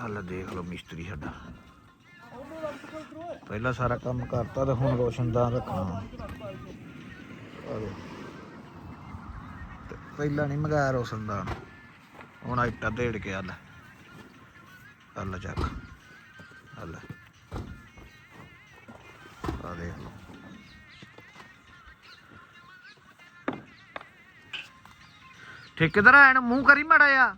ਚੱਲ ਦੇਖ ਲਓ ਮਿਸਤਰੀ ਸਾਡਾ। ਪਹਿਲਾਂ ਸਾਰਾ ਕੰਮ ਕਰਤਾ ਤੇ ਹੁਣ ਰੋਸ਼ਨਦਾਨ ਰੱਖਣਾ। ਤੇ ਪਹਿਲਾਂ ਨਹੀਂ ਮੰਗਾਇਆ ਰੋਸ਼ਨਦਾਨ ਹੁਣ ਇੱਟਾਂ ਢੇੜ ਕੇ ਆ ਲੈ ਚੱਕ। ਆ ਆ ਦੇਖ ਲਓ। ਠੇਕੇਦਾਰ ਐਨ ਮੂੰਹ ਕਰੀ ਮੜਾ ਆ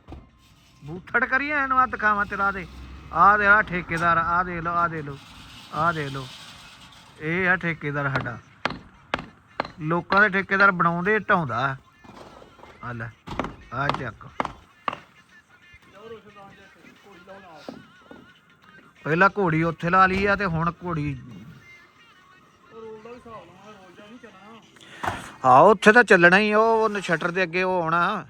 ਬੂਥੜ ਕਰੀ ਐਨ ਆ ਦਿਖਾਵਾਂ ਤੇਰਾ ਦੇ। ਆ ਦੇ ਆ ਠੇਕੇਦਾਰ ਆ ਦੇ ਲੋ ਆ ਦੇ ਲੋ ਆ ਦੇ ਲੋ ਇਹ ਆ ਠੇਕੇਦਾਰ ਸਾਡਾ। ਲੋਕਾਂ ਦੇ ਠੇਕੇਦਾਰ ਬਣਾਉਂਦੇ, ਢਾਉਂਦਾ। ਆ ਲੈ ਆ ਚੱਕ। ਪਹਿਲਾਂ ਘੋੜੀ ਉੱਥੇ ਲਾ ਲਈ ਆ ਤੇ ਹੁਣ ਘੋੜੀ ਹਾਂ ਉੱਥੇ ਤਾਂ ਚੱਲਣਾ ਹੀ ਉਹ ਸ਼ਟਰ ਦੇ ਅੱਗੇ ਉਹ ਆਉਣਾ।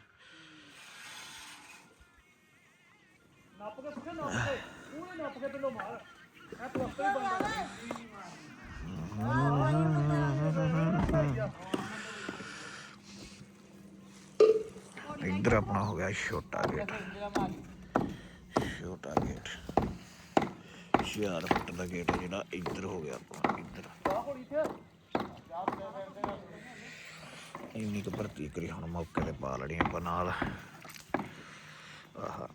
ਪਹਿਲੋਂ ਮਾਰ ਇਹ ਪਲਸਤਰ ਹੀ ਬੰਦਾ ਇੱਧਰ ਆਪਣਾ ਹੋ ਗਿਆ ਛੋਟਾ ਗੇਟ ਛੋਟਾ ਗੇਟ 4 ਫੁੱਟ ਦਾ ਗੇਟ ਆ ਜਿਹੜਾ ਇੱਧਰ ਹੋ ਗਿਆ ਆਪਣਾ ਇੱਧਰ। ਆਹ ਕੋਲ ਇੱਥੇ। ਇੰਨੀ ਕੁ ਭਰਤੀ ਕਰੀ ਹੁਣ ਮੌਕੇ ਤੇ ਪਾ ਲੜੀਆਂ ਆਪਾਂ ਨਾਲ ਆਹ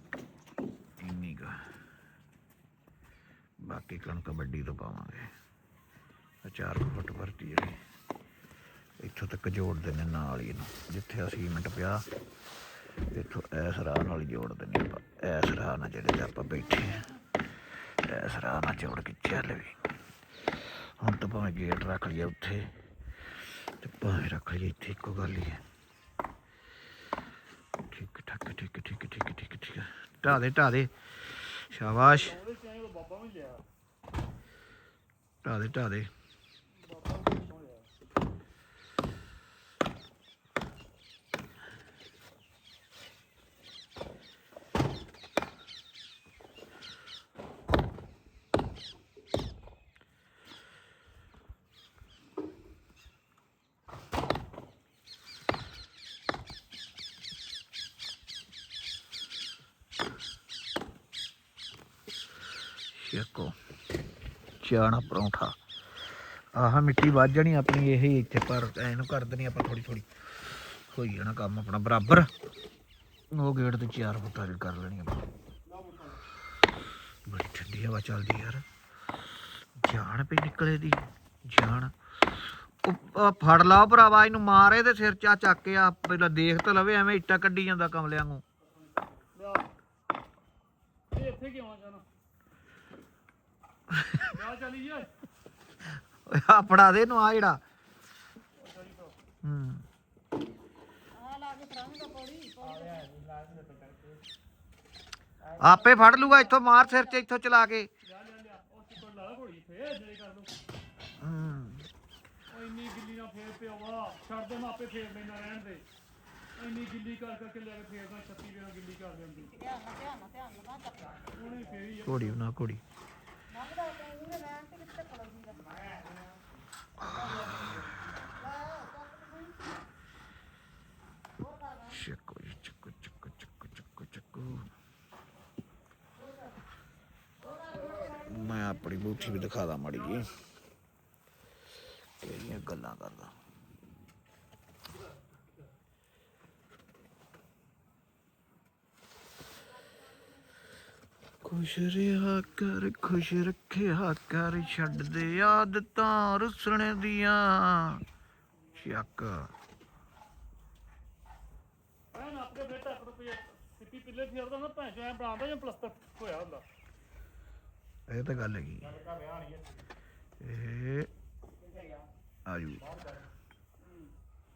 ਇੰਨੀ ਕੁ ਬਾਕੀ ਕਣਕ ਵੱਡੀ ਤੋਂ ਪਾਵਾਂਗੇ। ਆਹ ਚਾਰ ਫੁੱਟ ਭਰਤੀ ਜਿਹੜੀ ਇੱਥੋਂ ਤੱਕ ਜੋੜ ਦਿੰਦੇ ਨਾਲ ਹੀ ਇਹਨੂੰ। ਜਿੱਥੇ ਆ ਸੀਮੈਂਟ ਪਿਆ, ਇੱਥੋਂ ਐਸ ਰਾਹ ਨਾਲ ਹੀ ਜੋੜ ਆਪਾਂ। ਐਸ ਰਾਹ ਨਾਲ ਜਿਹੜੇ ਆਪਾਂ ਬੈਠੇ ਆ ਐਸ ਰਾਹ ਨਾਲ ਜੋੜ ਕੇ ਚੱਲ ਵੀ। ਹੁਣ ਤਾਂ ਭਾਵੇਂ ਗੇਟ ਰੱਖ ਲਿਆ ਉੱਥੇ, ਤੇ ਭਾਵੇਂ ਰੱਖ ਲਈਏ ਇੱਥੇ, ਇੱਕੋ ਗੱਲ ਹੀ ਹੈ। ਠੀਕ, ਠਾਕ, ਠੀਕ ਠੀਕ ਠੀਕ ਠੀਕ ਠੀਕ। ਢਾ ਦੇ ਢਾ ਦੇ। ਸ਼ਾਬਾਸ਼। ਦੇ ਢਾ ਦੇ ਬਾਬਾ ਵੀ ਕਿਉਂ ਲਿਆ ਛੇਕੋ ਚਾਣਾ ਪਰੌਂਠਾ। ਆਹ ਮਿੱਟੀ ਵੱਜ ਜਾਣੀ ਆਪਣੀ ਇਹ ਇੱਥੇ, ਪਰ ਐਨੂੰ ਕਰ ਦੇਣੀ ਆਪਾਂ ਥੋੜੀ ਥੋੜੀ ਹੋਈ ਜਾਣਾ ਕੰਮ ਆਪਣਾ ਬਰਾਬਰ। ਉਹ ਗੇਟ ਤੇ ਚਾਰ ਫੁੱਟਾਂ ਦੀ ਕਰ ਲੈਣੀ ਆਪਾਂ। ਬੜੀ ਠੰਡੀ ਹਵਾ ਚੱਲਦੀ ਯਾਰ। ਜਾਨ ਪਈ ਨਿਕਲੇ ਦੀ, ਜਾਨ। ਉਹ ਫੜ ਲਾ ਭਰਾਵਾ, ਇਹਨੂੰ ਮਾਰੇ ਤੇ ਸਿਰ ਚਾ ਚੱਕ ਕੇ ਆ ਪਹਿਲਾਂ ਦੇਖ ਤਾਂ ਲਵੇ ਐਵੇਂ ਇੱਟਾ ਕੱਢੀ ਜਾਂਦਾ ਕਮਲਿਆਂ ਨੂੰ ਇਹ ਇੱਥੇ ਕਿਉਂ ਆ ਜਾਣਾ? ਚਲੀ ਜੇ ਆ ਫੜਾ ਦੇ ਇਹਨੂੰ ਆ ਜਿਹੜਾ। ਹੂੰ। ਆਪੇ ਫੜ ਲੂਗਾ ਇੱਥੋਂ ਮਾਰ ਸਿਰ 'ਚ ਇੱਥੋਂ ਚਲਾ ਕੇ। ਹੂੰ। ਉਹ ਇੰਨੀ ਗਿੱਲੀ ਨਾ ਫੇਰ ਪਿਆ ਵਾ ਛੱਡ ਦੇ ਮਾਪੇ ਫੇਰ ਲੈਣਾ ਰਹਿਣ ਦੇ। ਇੰਨੀ ਗਿੱਲੀ ਕਰ ਕਰਕੇ ਲੈ ਕੇ ਫੇਰਦਾ 36 ਵੇਰਾ ਗਿੱਲੀ ਕਰ ਦਿੰਦੀ। ਉਹਨੇ ਫੇਰ ਹੀ ਆ। ਘੋੜੀ ਬਣਾ ਘੋੜੀ ਚੱਕੋ ਜੀ ਚੱਕੋ ਚੱਕੋ ਚੱਕੋ ਚੱਕੋ ਚੱਕੋ ਮੈਂ ਆਪਣੀ ਬੂਥੀ ਵੀ ਦਿਖਾ ਦਾਂ ਮਾੜੀ ਜੀ ਕਿਹੜੀਆਂ ਗੱਲਾਂ ਕਰਦਾ। ਖੁਸ਼ ਰਿਹਾ ਕਰ, ਖੁਸ਼ ਰੱਖਿਆ ਕਰ, ਛੱਡ ਦੇ ਆਦਤਾਂ ਰੁੱਸਣੇ ਦੀਆਂ। ਚੱਕ। ਐ ਨੱਪ ਕੇ ਫੇਰ ਟੱਕ ਸਿੱਪੀ ਪਿੱਲੇ ਫੇਰਦਾ ਨਾ, ਭੈਣ ਚੋ ਐ ਬਣਾਉਂਦਾ ਜਾਂ ਪਲਸਤਰ ਹੋਇਆ ਹੁੰਦਾ। ਇਹ ਤਾਂ ਗੱਲ ਹੈਗੀ ਇਹ आयु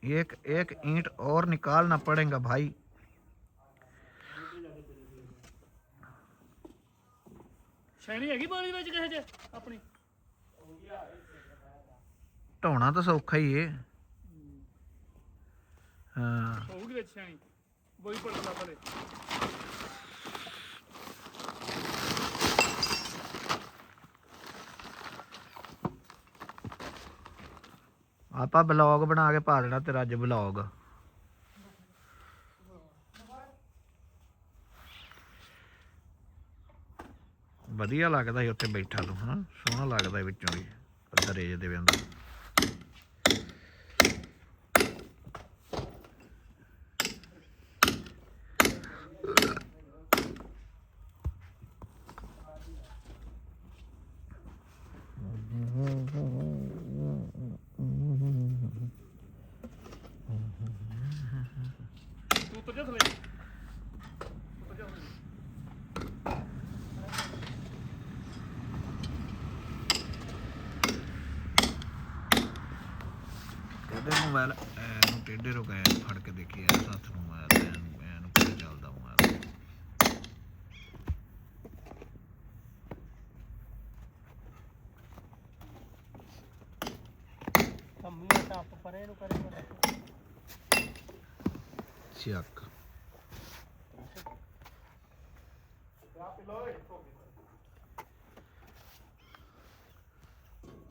एक एक ईंट और निकालना पड़ेगा भाई ਸ਼ੈਣੀ ਹੈਗੀ ਪਾਣੀ ਵਿੱਚ ਕਿਸੇ ਚ ਆਪਣੀ ਢਾਉਣਾ ਤਾਂ ਸੌਖਾ ਹੀ ਏ ਹਾਂ ਹੋਊਗੀ ਵਿੱਚ ਸ਼ੈਣੀ ਬੋਈ ਪੜ ਆਪਾਂ ਬਲੌਗ ਬਣਾ ਕੇ ਪਾ ਦੇਣਾ ਤੇਰਾ ਅੱਜ ਬਲੌਗ ਵਧੀਆ ਲੱਗਦਾ ਸੀ ਉੱਥੇ ਬੈਠਾ ਤੂੰ ਹਾਂ ਸੋਹਣਾ ਲੱਗਦਾ ਵਿੱਚੋਂ ਵੀ, ਦਰੇਜ ਦੇ। ਵਿੱਚ ਉੱਤਰ ਜਾ ਥੱਲੇ। ਉੱਤਰ ਜਾ ਥੱਲੇ। ਟੇਡੇ ਮੋਬਾਈਲ ਐਨੂੰ ਟੇਡੇ ਰੋ ਗਏ ਫੜ ਕੇ ਦੇਖਿਆ ਹੱਥ ਨੂੰ ਮੋਬਾਈਲ ਐਨੂੰ ਐਨੂੰ ਕਿਵੇਂ ਚੱਲਦਾ ਮੋਬਾਈਲ ਕੰਮੀਆਂ ਟੱਪ ਪਰੇ ਨੂੰ ਕਰੇ ਚੱਕ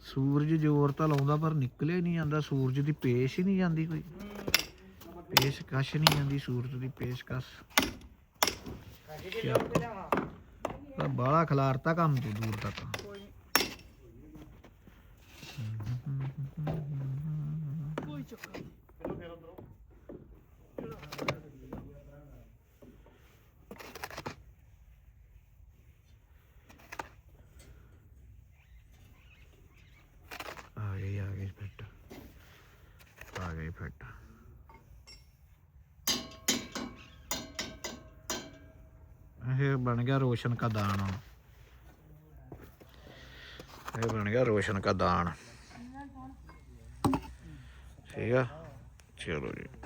ਸੂਰਜ ਜ਼ੋਰ ਤਾਂ ਲਾਉਂਦਾ ਪਰ ਨਿਕਲਿਆ ਹੀ ਨਹੀਂ ਜਾਂਦਾ। ਸੂਰਜ ਦੀ ਪੇਸ਼ ਹੀ ਨਹੀਂ ਜਾਂਦੀ ਕੋਈ। ਪੇਸ਼ਕਸ਼ ਨਹੀਂ ਜਾਂਦੀ ਸੂਰਜ ਦੀ ਪੇਸ਼ਕਸ਼। ਤਾਂ ਬਾਹਲਾ ਖਿਲਾਰਤਾ ਕੰਮ ਤੂੰ ਦੂਰ ਤੱਕ ਕੋਈ ਚੱਕਰ ਨੀ। ਚਲੋ ਫੇਰ ਅੰਦਰੋਂ ਆ ਗਈ ਆ ਗਈ ਫਿੱਟ ਆ ਗਈ ਫਿੱਟ ਇਹ ਬਣ ਗਿਆ ਰੋਸ਼ਨ ਕਾ ਦਾਣ। ਇਹ ਬਣ ਗਿਆ ਰੋਸ਼ਨ ਕਾ ਦਾਣ। ਠੀਕ ਆ? ਚਲੋ ਜੀ।